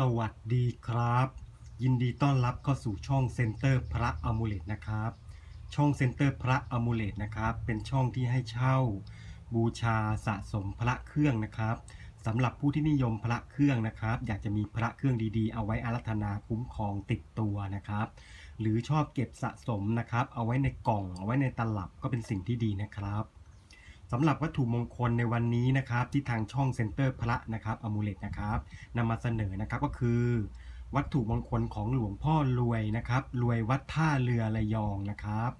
สวัสดีครับ ยินดีต้อนรับเข้าสู่ช่องเซ็นเตอร์พระอมูเลตนะครับ ช่องเซ็นเตอร์พระอมูเลตนะครับ เป็นช่องที่ให้เช่า บูชาสะสมพระเครื่องนะครับสำหรับผู้ที่นิยมพระเครื่องนะครับ อยากจะมีพระเครื่องดีๆ เอาไว้อารัธนาคุ้มครองติดตัวนะครับ หรือชอบเก็บสะสมนะครับ เอาไว้ในกล่องเอาไว้ในตลับก็เป็นสิ่งที่ดีนะครับ สำหรับวัตถุมงคลในวันนี้นะครับที่ทางช่องเซ็นเตอร์พระนะครับอมูเลตนะครับนำมาเสนอนะครับก็คือ วัตถุมงคลของหลวงพ่อรวยนะครับรวยวัดท่าเรือระยองนะครับ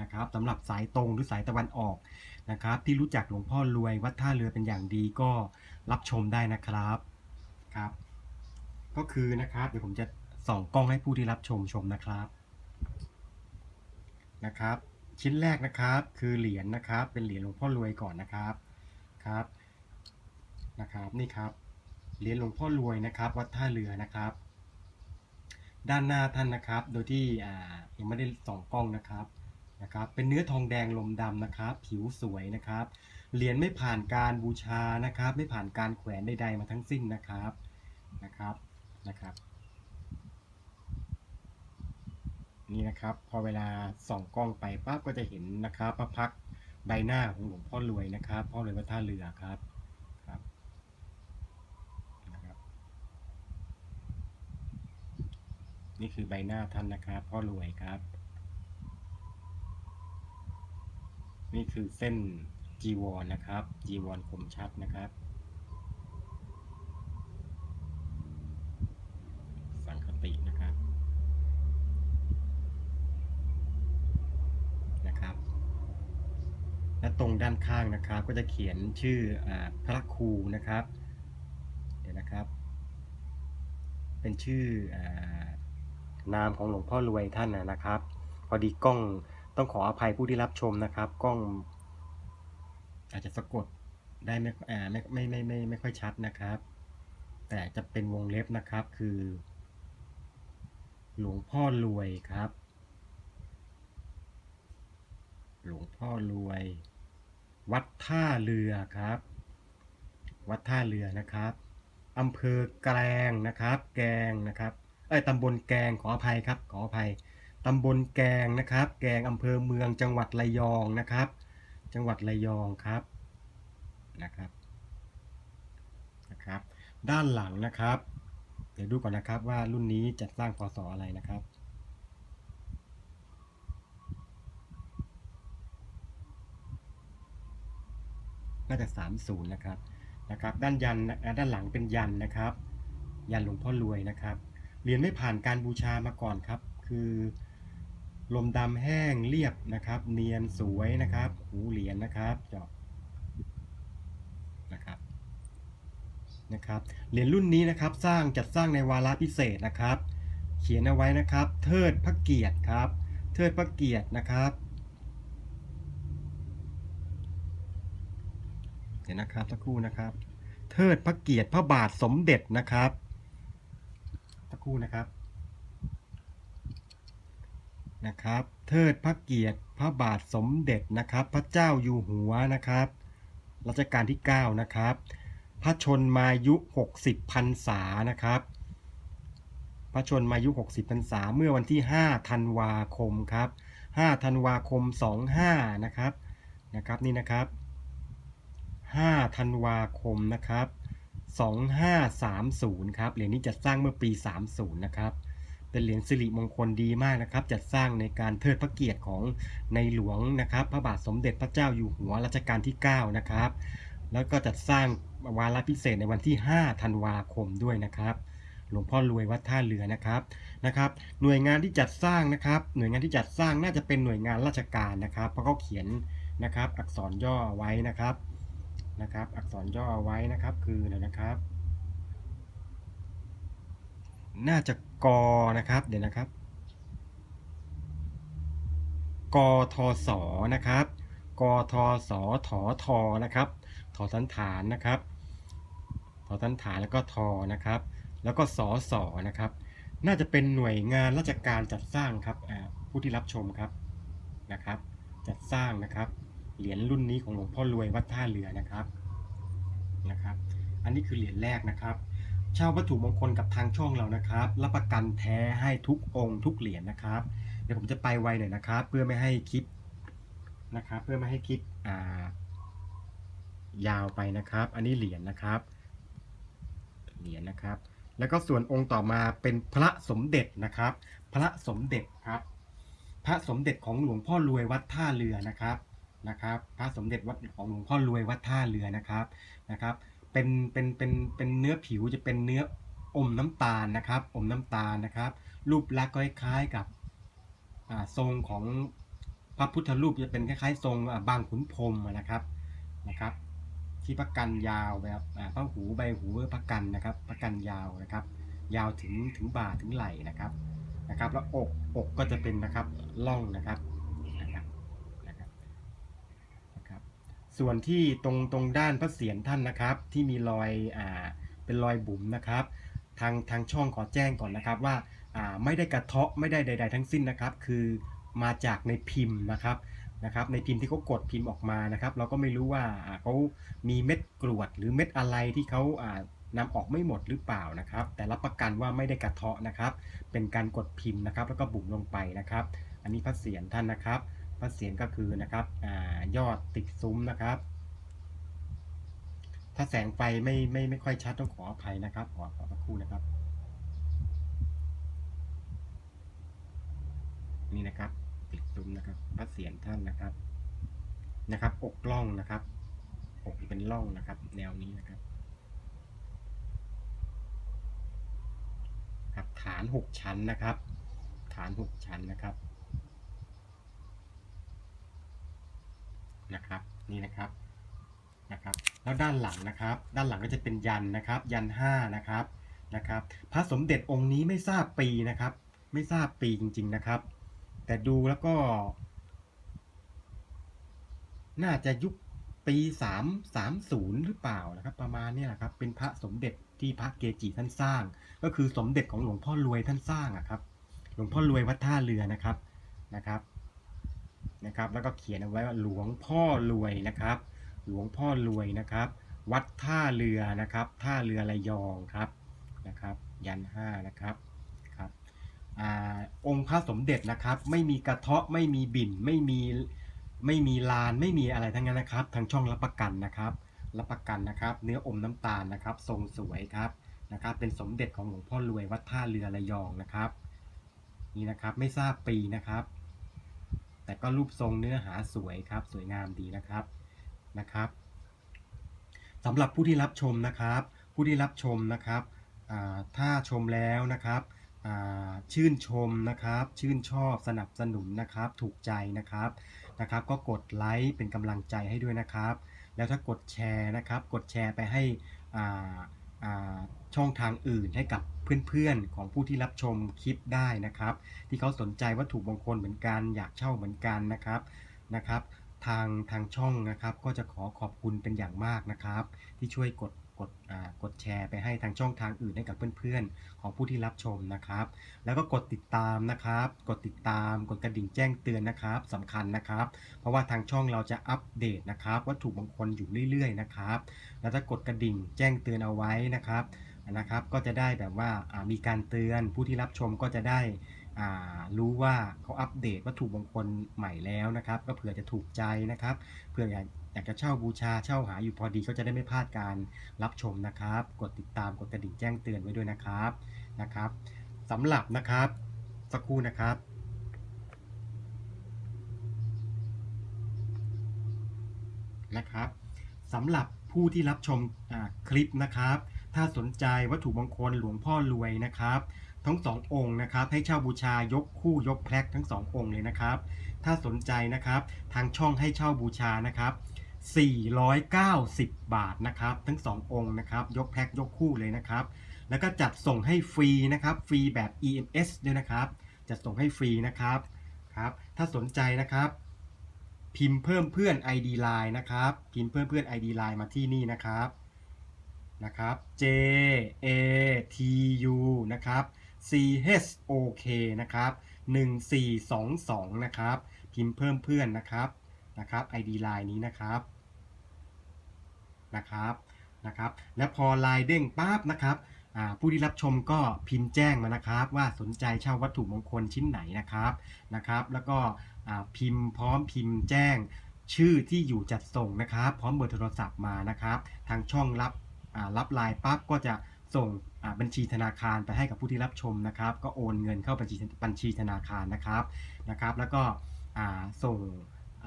นะครับสำหรับสายตรงหรือสายตะวันออกนะครับ ที่รู้จักหลวงพ่อรวยวัดท่าเรือเป็นอย่างดีก็รับชมได้นะครับครับ ก็คือนะครับเดี๋ยวผมจะส่องกล้องให้ผู้ที่รับชมชมนะครับนะครับ ชิ้นแรกนะครับ คือเหรียญนะครับ เป็นเหรียญหลวงพ่อรวยก่อนนะครับครับนะครับนี่ครับเหรียญหลวงพ่อรวยนะครับ วัดท่าเรือนะครับ ด้านหน้าท่านนะครับ โดยที่อ่ายังไม่ได้ส่องกล้องนะครับนะครับ เป็นเนื้อทองแดงลมดำนะครับ ผิวสวยนะครับเหรียญไม่ผ่านการบูชานะครับ ไม่ผ่านการแขวนใดๆมาทั้งสิ้นนะครับนะครับนะครับ นี่นะครับ พอเวลาส่องกล้องไปปั๊บก็จะเห็นนะครับพระพักใบหน้าของหลวงพ่อรวยนะครับพ่อรวยวัดท่าเรือครับครับนะครับ นี่คือใบหน้าท่านนะครับพ่อรวยครับ นี่คือเส้นจีวรนะครับ จีวรคมชัดนะครับ สังคตินะครับ นะครับ และ ตรงด้านข้างนะครับ ก็จะเขียนชื่ออพระครูนะครับ เดี๋ยวนะครับ เป็นชื่ออนามของหลวงพ่อรวยท่านนะครับ พอดีกล้องต้องขออภัยผู้ที่รับชมนะครับ กล้อง อาจจะสะกดได้ไม่อ่ไม่ไม่ไม่ไม่ไม่ค่อยชัดนะครับ แต่จะเป็นวงเล็บนะครับคือ หลวงพ่อรวยครับ หลวงพ่อรวย วัดท่าเรือครับ วัดท่าเรือนะครับอำเภอแกลงนะครับ แกงนะครับเอ้ยตำบลแกงขออภัยครับขออภัยตำบลแกงนะครับ แกงอำเภอเมืองจังหวัดระยองนะครับ จังหวัดระยองครับนะครับนะครับ ด้านหลังนะครับ เดี๋ยวดูก่อนนะครับว่ารุ่นนี้จัดสร้างพศอะไรนะครับ จะ 30 นะครับนะครับ ด้านยันด้านหลังเป็นยันนะครับ ยันหลวงพ่อรวยนะครับเหรียญไม่ผ่านการบูชามาก่อนครับ คือลมดำแห้งเรียบนะครับ เนียนสวยนะครับหูเหรียญนะครับเจาะนะครับนะครับเหรียญรุ่นนี้นะครับสร้างจัดสร้างในวาระพิเศษนะครับ เขียนเอาไว้นะครับ เทิดพระเกียรติครับ เทิดพระเกียรตินะครับ ดี๋ยวนะครับสักครู่นะครับ เทิดพระเกียรติพระบาทสมเด็จนะครับสักครู่นะครับนะครับ เทิดพระเกียรติพระบาทสมเด็จนะครับ พระเจ้าอยู่หัวนะครับรัชกาลที่ 9 นะครับ พระชนมายุ 60พรรษานะครับ พระชนมายุ 60พรรษาเมื่อวันที่5ธันวาคมครับ5ธันวาคม 25นะครับนะครับนี่นะครับ 5ธันวาคมนะครับ2530ครับเหรียญนี้จัดสร้างเมื่อปี 30นะครับเป็นเหรียญสิริมงคลดีมากนะครับ จัดสร้างในการเทิดพระเกียรติของในหลวงนะครับ พระบาทสมเด็จพระเจ้าอยู่หัวรัชกาลที่ 9 นะครับ แล้วก็จัดสร้างวาระพิเศษในวันที่ 5 ธันวาคมด้วยนะครับ หลวงพ่อรวยวัดท่าเรือนะครับนะครับ หน่วยงานที่จัดสร้างนะครับ หน่วยงานที่จัดสร้างน่าจะเป็นหน่วยงานราชการนะครับ เพราะเขาเขียนนะครับ อักษรย่อไว้นะครับ นะครับ อักษรย่อเอาไว้นะครับ คือเดี๋ยวนะครับ น่าจะกอนะครับ เดี๋ยวนะครับ กทศนะครับ กทศถทนะครับถสันฐานนะครับถสันฐานแล้วก็ทนะครับ แล้วก็สสนะครับ น่าจะเป็นหน่วยงานราชการจัดสร้างครับผู้ที่รับชมครับนะครับ จัดสร้างนะครับ เหรียญรุ่นนี้ของหลวงพ่อรวยวัดท่าเรือนะครับนะครับ อันนี้คือเหรียญแรกนะครับเช่าวัตถุมงคลกับทางช่องเรานะครับรับประกันแท้ให้ทุกองค์ทุกเหรียญนะครับ เดี๋ยวผมจะไปไวหน่อยนะครับ เพื่อไม่ให้คลิปนะครับเพื่อไม่ให้คลิปอ่ายาวไปนะครับ อันนี้เหรียญนะครับเหรียญนะครับ แล้วก็ส่วนองค์ต่อมาเป็นพระสมเด็จนะครับ พระสมเด็จครับ พระสมเด็จของหลวงพ่อรวยวัดท่าเรือนะครับ นะครับพระสมเด็จวัดของหลวงพ่อรวยวัดท่าเรือนะครับนะครับ เป็นเป็นเป็นเป็นเนื้อผิวจะเป็นเนื้ออมน้ำตาลนะครับ อมน้ำตาลนะครับ รูปลักษณ์ก็คล้ายๆกับทรงของพระพุทธรูปจะเป็นคล้ายๆ ทรงบางขุนพรมนะครับนะครับ ที่พระกันยาวแบบพระหูใบหูพระกันนะครับพระกันยาวนะครับ ยาวถึงถึงบ่าถึงไหล่นะครับนะครับ แล้วอกอกก็จะเป็นนะครับล่องนะครับนะครับนะครับ ส่วนที่ตรงตรงด้านพระเศียรท่านนะครับ ที่มีรอยอ่าเป็นรอยบุ๋มนะครับ ทางทางช่องขอแจ้งก่อนนะครับว่าอ่าไม่ได้กระเทาะไม่ได้ใด ๆ ทั้งสิ้นนะครับ คือมาจากในพิมพ์นะครับนะครับ ในพิมพ์ที่เขากดพิมพ์ออกมานะครับ เราก็ไม่รู้ว่าเขามีเม็ดกรวดหรือเม็ดอะไรที่เขาอ่านำออกไม่หมดหรือเปล่านะครับ แต่รับประกันว่าไม่ได้กระเทาะนะครับ เป็นการกดพิมพ์นะครับ แล้วก็บุ๋มลงไปนะครับ อันนี้พระเศียรท่านนะครับ พระเศียรก็คือนะครับอยอดติดซุ้มนะครับ ถ้าแสงไฟไม่ไม่ไม่ค่อยชัดต้องขออภัยนะครับ ขอขอสักครู่นะครับ นี่นะครับ ติดซุ้มนะครับ พระเศียรท่านนะครับนะครับ อกล่องนะครับอกเป็นร่องนะครับ แนวนี้นะครับครับฐานหกชั้นนะครับ ฐานหกชั้นนะครับ นะครับนี่นะครับนะครับ แล้วด้านหลังนะครับ ด้านหลังก็จะเป็นยันนะครับ ยันห้านะครับนะครับ พระสมเด็จองค์นี้ไม่ทราบปีนะครับ ไม่ทราบปีจริง ๆนะครับ แต่ดูแล้วก็ น่าจะยุคปี3 30หรือเปล่านะครับ ประมาณนี้แหละครับ เป็นพระสมเด็จที่พระเกจิท่านสร้าง ก็คือสมเด็จของหลวงพ่อรวยท่านสร้างอะครับ หลวงพ่อรวยวัดท่าเรือนะครับนะครับ นะครับ แล้วก็เขียนเอาไว้ว่าหลวงพ่อรวยนะครับ หลวงพ่อรวยนะครับ วัดท่าเรือนะครับ ท่าเรือระยองครับนะครับ ยันห้านะครับครับอองค์พระสมเด็จนะครับ ไม่มีกระเทาะไม่มีบิ่นไม่มีไม่มีลานไม่มีอะไรทั้งนั้นนะครับ ทางช่องรับประกันนะครับ รับประกันนะครับ เนื้ออมน้ำตาลนะครับ ทรงสวยครับนะครับ เป็นสมเด็จของหลวงพ่อรวยวัดท่าเรือระยองนะครับ นี่นะครับไม่ทราบปีนะครับ แต่ก็รูปทรงเนื้อหาสวยครับ สวยงามดีนะครับนะครับสำหรับผู้ที่รับชมนะครับ ผู้ที่รับชมนะครับถ้าชมแล้วนะครับชื่นชมนะครับ ชื่นชอบสนับสนุนนะครับ ถูกใจนะครับนะครับ ก็กดไลค์เป็นกำลังใจให้ด้วยนะครับ แล้วถ้ากดแชร์นะครับ กดแชร์ไปให้อ่า ช่องทางอื่นให้กับเพื่อนๆของผู้ที่รับชมคลิปได้นะครับ ที่เขาสนใจวัตถุมงคลเหมือนกัน อยากเช่าเหมือนกันนะครับนะครับ ทางทางช่องนะครับก็จะขอขอบคุณเป็นอย่างมากนะครับ ที่ช่วยกด กดกดแชร์ไปให้ทางช่องทางอื่นให้กับเพื่อนๆ ของผู้ที่รับชมนะครับ แล้วก็กดติดตามนะครับ กดติดตามกดกระดิ่งแจ้งเตือนนะครับสำคัญนะครับ เพราะว่าทางช่องเราจะอัปเดตนะครับวัตถุมงคลอยู่เรื่อยๆนะครับ แล้วถ้ากดกระดิ่งแจ้งเตือนเอาไว้นะครับนะครับ ก็จะได้แบบว่ามีการเตือนผู้ที่รับชมก็จะได้ รู้ว่าเขาอัปเดตวัตถุมงคลใหม่แล้วนะครับ ก็เผื่อจะถูกใจนะครับเผื่ออยากอยากจะเช่าบูชาเช่าหาอยู่พอดีก็จะได้ไม่พลาดการรับชมนะครับ กดติดตามกดกระดิ่งแจ้งเตือนไว้ด้วยนะครับนะครับสำหรับนะครับสักครู่นะครับนะครับสำหรับผู้ที่รับชมคลิปนะครับ ถ้าสนใจวัตถุมงคลหลวงพ่อรวยนะครับ ทั้งสององค์นะครับ ให้เช่าบูชายกคู่ยกแพลกทั้งสององค์เลยนะครับ ถ้าสนใจนะครับทางช่องให้เช่าบูชานะครับ490 บาทนะครับ ทั้งสององค์นะครับ ยกแพ็คยกคู่เลยนะครับ แล้วก็จัดส่งให้ฟรีนะครับ ฟรีแบบ EMS ด้วยนะครับ จัดส่งให้ฟรีนะครับครับ ถ้าสนใจนะครับ พิมพ์เพิ่มเพื่อน ID Line นะครับ พิมพ์เพิ่มเพื่อน ID Line มาที่นี่นะครับนะครับ J A T U นะครับ C H O K นะครับ1422 นะครับ พิมพ์เพิ่มเพื่อนนะครับนะครับ ID Line นี้นะครับนะครับนะครับ แล้วพอไลน์เด้งปั๊บนะครับผู้ที่รับชมก็พิมพ์แจ้งมานะครับ ว่าสนใจเช่าวัตถุมงคลชิ้นไหนนะครับนะครับ แล้วก็พิมพ์พร้อมพิมพ์แจ้งชื่อที่อยู่จัดส่งนะครับ พร้อมเบอร์โทรศัพท์มานะครับ ทางช่องรับรับไลน์ปั๊บก็จะ ส่งบัญชีธนาคารไปให้กับผู้ที่รับชมนะครับ ก็โอนเงินเข้าบัญชีบัญชีธนาคารนะครับนะครับ แล้วก็ส่ง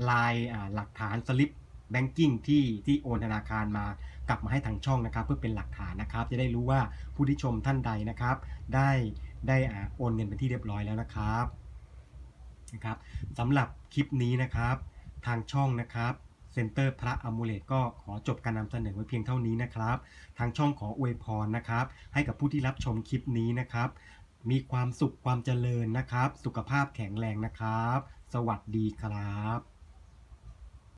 ลายหลักฐานสลิปแบงกิ้งที่ที่โอนธนาคารมากลับมาให้ทางช่องนะครับ เพื่อเป็นหลักฐานนะครับ จะได้รู้ว่าผู้ที่ชมท่านใดนะครับ ได้ได้อ่าโอนเงินเป็นที่เรียบร้อยแล้วนะครับนะครับสำหรับคลิปนี้นะครับ ทางช่องนะครับ เซ็นเตอร์พระอมูเลตก็ขอจบการนำเสนอไว้เพียงเท่านี้นะครับ ทางช่องขออวยพรนะครับ ให้กับผู้ที่รับชมคลิปนี้นะครับ มีความสุขความเจริญนะครับ สุขภาพแข็งแรงนะครับ สวัสดีครับ